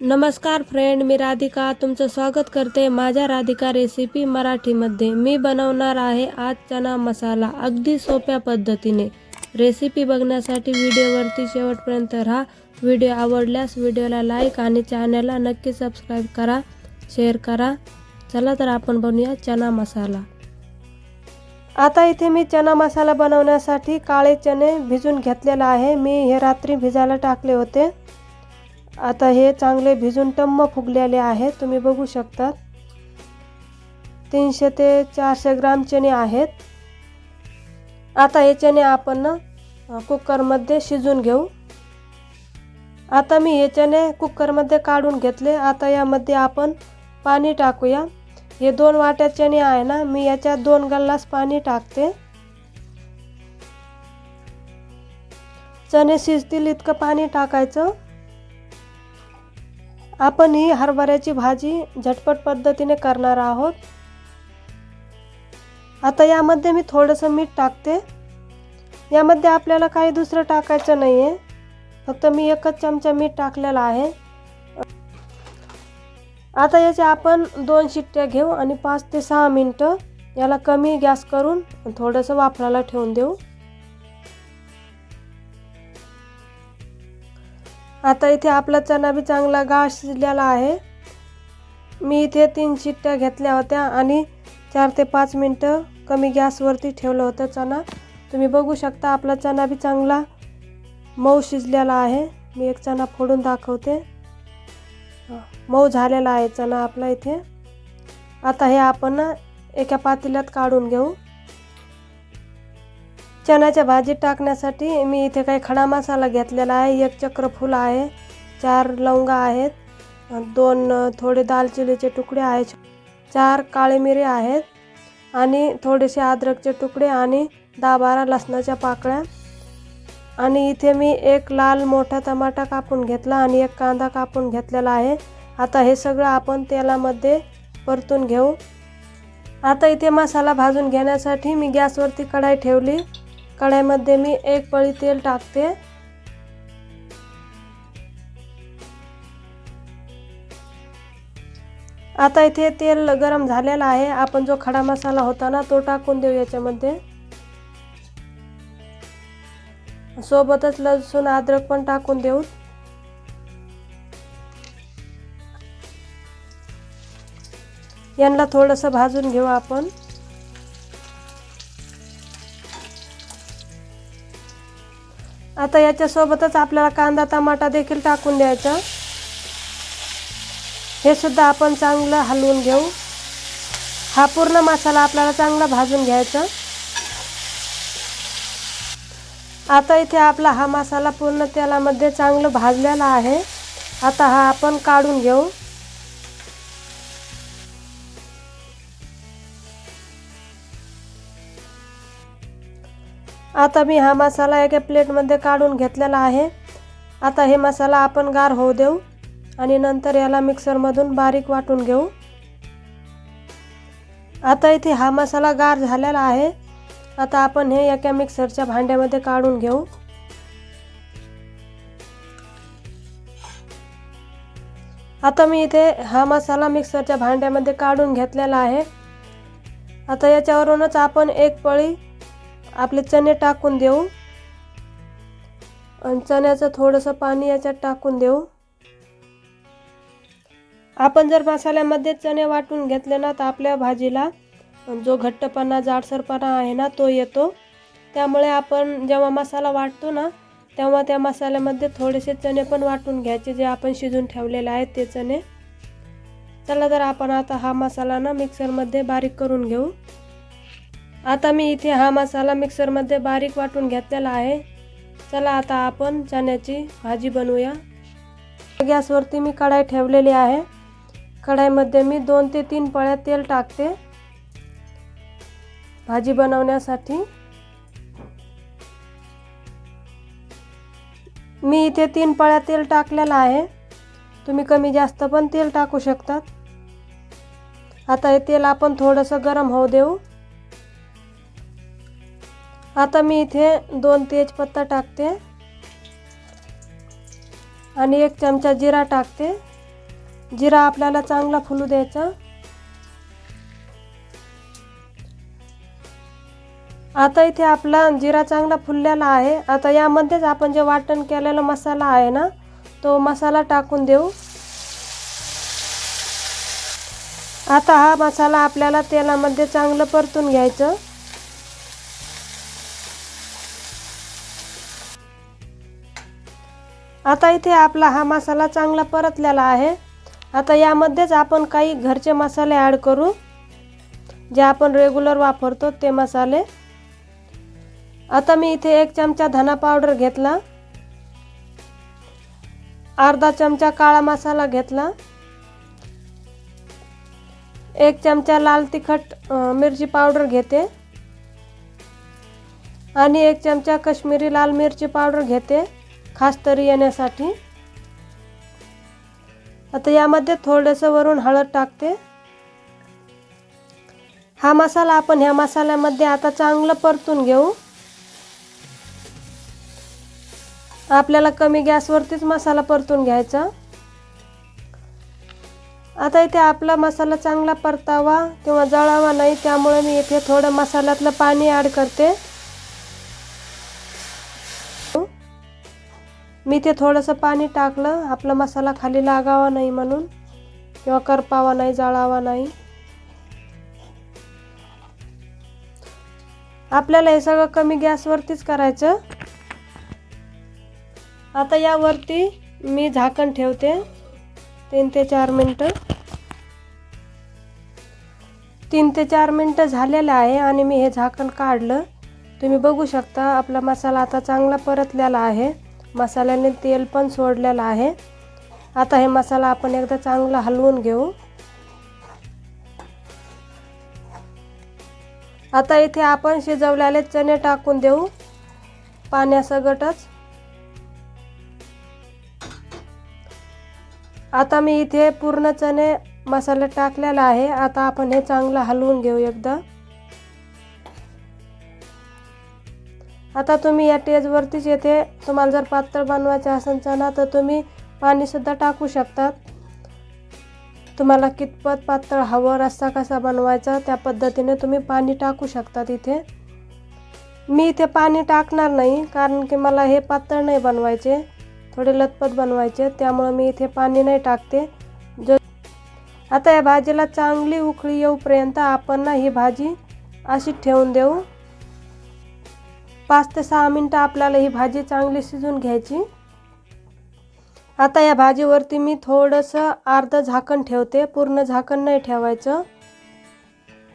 नमस्कार फ्रेंड मी राधिका. तुमचं स्वागत करते माझ्या राधिका रेसिपी मराठीमध्ये. मी बनवणार आहे आज चना मसाला. अगदी सोप्या पद्धतीने. रेसिपी बघण्यासाठी व्हिडिओवरती शेवटपर्यंत राहा. व्हिडिओ आवडल्यास व्हिडिओला लाईक आणि चॅनलला नक्की सबस्क्राईब करा शेअर करा. चला तर आपण बनवूया चना मसाला. आता इथे मी चना मसाला बनवण्यासाठी काळे चणे भिजून घेतलेला आहे. मी हे रात्री भिजायला टाकले होते. आता हे चांगले भिजून टम्म फुगलेले आहेत. तुम्ही बघू शकता. तीनशे ते चारशे ग्राम चणे आहेत. आता हे चणे आपण कुकरमध्ये शिजून घेऊ. आता मी हे चणे कुकरमध्ये काढून घेतले. आता यामध्ये आपण पाणी टाकूया. हे दोन वाट्या चणे आहे ना मी याच्यात दोन गल्लास पाणी टाकते. चणे शिजतील इतकं पाणी टाकायचं. आपण ही हरभऱ्याची भाजी झटपट पद्धतीने करणार आहोत. आता यामध्ये मी थोडंसं मीठ टाकते. यामध्ये आपल्याला काही दुसरं टाकायचं नाही आहे फक्त मी एकच चमचा मीठ टाकलेला आहे. आता याच्या आपण दोन शिट्ट्या घेऊ आणि पाच ते सहा मिनटं याला कमी गॅस करून थोडंसं वापरायला ठेवून देऊ. आता इथे आपला चणा बी चांगला गाळ शिजलेला आहे. मी इथे तीन शिट्ट्या घेतल्या होत्या आणि चार ते पाच मिनटं कमी गॅसवरती ठेवलं होतं चणा. तुम्ही बघू शकता आपला चणा बी चांगला मऊ शिजलेला आहे. मी एक चणा फोडून दाखवते. मऊ झालेला आहे चणा आपला इथे. आता हे आपण एका पातेल्यात काढून घेऊ. चण्याच्या भाजीत टाकण्यासाठी मी इथे काही खडा मसाला घेतलेला आहे. एक चक्रफूल आहे. चार लवंगा आहेत. दोन थोडे दालचिनीचे तुकडे आहेत. चार काळी मिरी आहेत आणि थोडेसे अद्रकचे तुकडे आणि दहा बारा लसणाच्या पाकळ्या. आणि इथे मी एक लाल मोठा टमाटा कापून घेतला आणि एक कांदा कापून घेतलेला आहे. आता हे सगळं आपण तेलामध्ये परतून घेऊ. आता इथे मसाला भाजून घेण्यासाठी मी गॅसवरती कढाई ठेवली. कढाईमध्ये मी एक पळी तेल टाकते. आता इथे तेल गरम झालेलं आहे. आपण जो खडा मसाला होता ना तो टाकून देऊ याच्यामध्ये. सोबतच लसूण अद्रक पण टाकून देऊ. यांना थोडंसं भाजून घेऊ आपण. आता याच्यासोबतच आपल्याला कांदा टमाटा देखील टाकून द्यायचा. हे सुद्धा आपण चांगलं हलवून घेऊ. हा पूर्ण मसाला आपल्याला चांगला भाजून घ्यायचा. आता इथे आपला हा मसाला पूर्ण तेलामध्ये चांगलं भाजलेला आहे. आता हा आपण काढून घेऊ. आता मी हा मसाला एका प्लेटमध्ये काढून घेतलेला आहे. आता हे मसाला आपण गार होऊ देऊ आणि नंतर याला मिक्सरमधून बारीक वाटून घेऊ. आता इथे हा मसाला गार झालेला आहे. आता आपण हे एका मिक्सरच्या भांड्यामध्ये काढून घेऊ. आता मी इथे हा मसाला मिक्सरच्या भांड्यामध्ये काढून घेतलेला आहे. आता याच्यावरूनच आपण एक पळी आपले चणे टाकून देऊ. आणि चण्याचं थोडंसं पाणी याच्यात टाकून देऊ. आपण जर मसाल्यामध्ये चणे वाटून घेतले ना तर आपल्या भाजीला जो घट्टपणा जाडसरपणा आहे ना तो येतो. त्यामुळे आपण जेव्हा मसाला वाटतो ना तेव्हा त्या मसाल्यामध्ये थोडेसे चणे पण वाटून घ्यायचे जे आपण शिजून ठेवलेले आहेत ते चणे. चला तर आपण आता हा मसाला ना मिक्सरमध्ये बारीक करून घेऊ. आता मी इथे हा मसाला मिक्सरमध्ये बारीक वाटून घेतलेला आहे. चला आता आपण चण्याची भाजी बनवूया. गॅसवरती मी कढाई ठेवलेली आहे. कढाईमध्ये मी दोन ते तीन पळ्या तेल टाकते. भाजी बनवण्यासाठी. मी इथे तीन पळ्या तेल टाकलेलं आहे. तुम्ही कमी जास्त पण तेल टाकू शकतात. आता हे तेल आपण थोडंसं गरम होऊ देऊ. आता मी इथे दोन तेजपत्ता टाकते. आणि एक चमचा जिरा टाकते. जिरा आपल्याला चांगला फुलू द्यायचा. आता इथे आपला जिरा चांगला फुललेला आहे. आता यामध्येच आपण जे वाटण केलेला मसाला आहे ना तो मसाला टाकून देऊ. आता हा मसाला आपल्याला तेलामध्ये चांगलं परतून घ्यायचं. आता इथे आपला हा मसाला चांगला परतलेला आहे. आता यामध्येच आपण काही घरचे मसाले ॲड करू. जे आपण रेग्युलर वापरतो ते मसाले. आता मी इथे एक चमचा धना पावडर घेतला. अर्धा चमचा काळा मसाला घेतला. एक चमचा लाल तिखट मिरची पावडर घेते. आणि एक चमचा कश्मीरी लाल मिरची पावडर घेते. खास तरी येण्यासाठी. आता यामध्ये थोडंसं वरून हळद टाकते. हा मसाला आपण ह्या मसाल्यामध्ये आता चांगलं परतून घेऊ. आपल्याला कमी गॅसवरतीच मसाला परतून घ्यायचा. आता इथे आपला मसाला चांगला परतावा किंवा जळावा नाही त्यामुळे मी इथे थोडं मसाल्यातलं पाणी ॲड करते. मी ते थोडंसं पाणी टाकलं आपला मसाला खाली लागावा नाही म्हणून किंवा करपावा नाही जाळावा नाही. आपल्याला हे सगळं कमी गॅसवरतीच करायचं. आता यावरती मी झाकण ठेवते तीन ते चार मिनटं. तीन ते चार मिनटं झालेलं आहे आणि मी हे झाकण काढलं. तुम्ही बघू शकता आपला मसाला आता चांगला परतलेला आहे. मसाल्याने तेल पण सोडलेलं आहे. आता हे मसाला आपण एकदा चांगला हलवून घेऊ. आता इथे आपण शिजवलेले चणे टाकून देऊ. पाण्यासगटच आता मी इथे पूर्ण चणे मसाला टाकलेला आहे. आता आपण हे चांगलं हलवून घेऊ एकदा. आता तुम्ही या टेजवरतीच येथे तुम्हाला जर पातळ बनवायचे असेल चणा तर तुम्ही पाणीसुद्धा टाकू शकतात. तुम्हाला कितपत पातळ हवं रस्सा कसा बनवायचा त्या पद्धतीने तुम्ही पाणी टाकू शकतात इथे मी इथे पाणी टाकणार नाही कारण की मला हे पातळ नाही बनवायचे थोडे लतपत बनवायचे त्यामुळं मी इथे पाणी नाही टाकते. जो आता या भाजीला चांगली उकळी येऊपर्यंत आपण ना ही भाजी अशी ठेवून देऊ. पाच ते सहा मिनटं आपल्याला ही भाजी चांगली शिजून घ्यायची. आता या भाजीवरती मी थोडंसं अर्धं झाकण ठेवते. पूर्ण झाकण नाही ठेवायचं.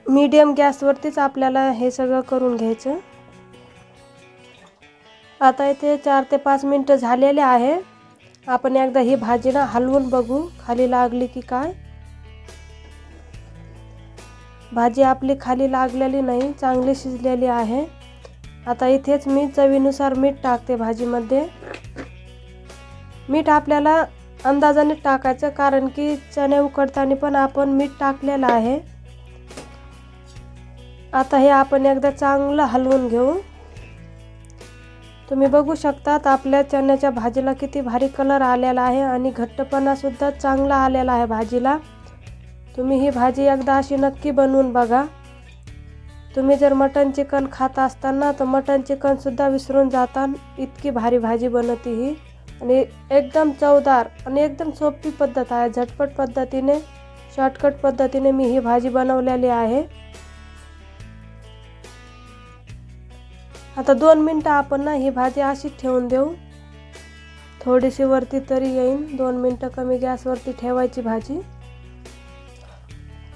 मीडियम गॅसवरतीच आपल्याला हे सगळं करून घ्यायचं. आता इथे चार ते पाच मिनटं झालेले आहे. आपण एकदा ही भाजीला हलवून बघू खाली लागली की काय. भाजी आपली खाली लागलेली नाही चांगली शिजलेली आहे. आता इथेच मी चवीनुसार मीठ टाकते भाजीमध्ये. मीठ आपल्याला अंदाजाने टाकायचं कारण की चणे उकडताना पण आपण मीठ टाकलेलं आहे. आता हे आपण एकदा चांगलं हलवून घेऊ. तुम्ही बघू शकतात आपल्या चण्याच्या भाजीला किती भारी कलर आलेला आहे आणि घट्टपणासुद्धा चांगला आलेला आहे भाजीला. तुम्ही ही भाजी एकदा अशी नक्की बनवून बघा. तुम्ही जर मटन चिकन खात असताना तर मटन चिकनसुद्धा विसरून जाता इतकी भारी भाजी बनते ही. आणि एकदम चवदार आणि एकदम सोपी पद्धत आहे. झटपट पद्धतीने शॉर्टकट पद्धतीने मी ही भाजी बनवलेली आहे. आता दोन मिनटं आपण ना ही भाजी अशीच ठेवून देऊ. थोडीशी वरती तरी येईन. दोन मिनटं कमी गॅसवरती ठेवायची भाजी.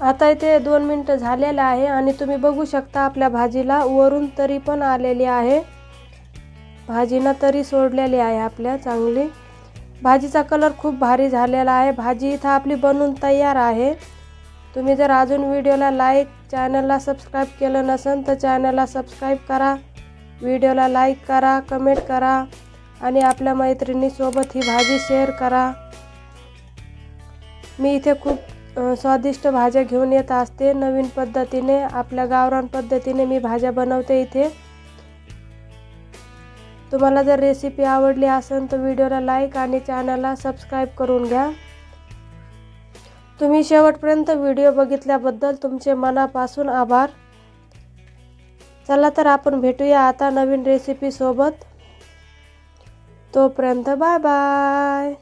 आता इथे दोन मिनटं झालेलं आहे आणि तुम्ही बघू शकता आपल्या भाजीला वरून तरी पण आलेली आहे. भाजीनं तरी सोडलेली आहे आपल्या चांगली. भाजीचा कलर खूप भारी झालेला आहे. भाजी इथं आपली बनवून तयार आहे. तुम्ही जर अजून व्हिडिओला लाईक चॅनलला सबस्क्राईब केलं नसेल तर चॅनलला सबस्क्राईब करा. व्हिडिओला लाईक करा कमेंट करा आणि आपल्या मैत्रिणीसोबत ही भाजी शेअर करा. मी इथे खूप स्वादिष्ट भाज्या घेऊन येत असते. नवीन पद्धतीने आपल्या गावरान पद्धतीने मी भाज्या बनवते इथे. तुम्हाला जर रेसिपी आवडली असेल तर व्हिडिओला लाईक आणि चॅनलला सबस्क्राईब करून घ्या. तुम्ही शेवटपर्यंत व्हिडिओ बघितल्याबद्दल तुमचे मनापासून आभार. चला तर आपण भेटूया आता नवीन रेसिपीसोबत तोपर्यंत बाय बाय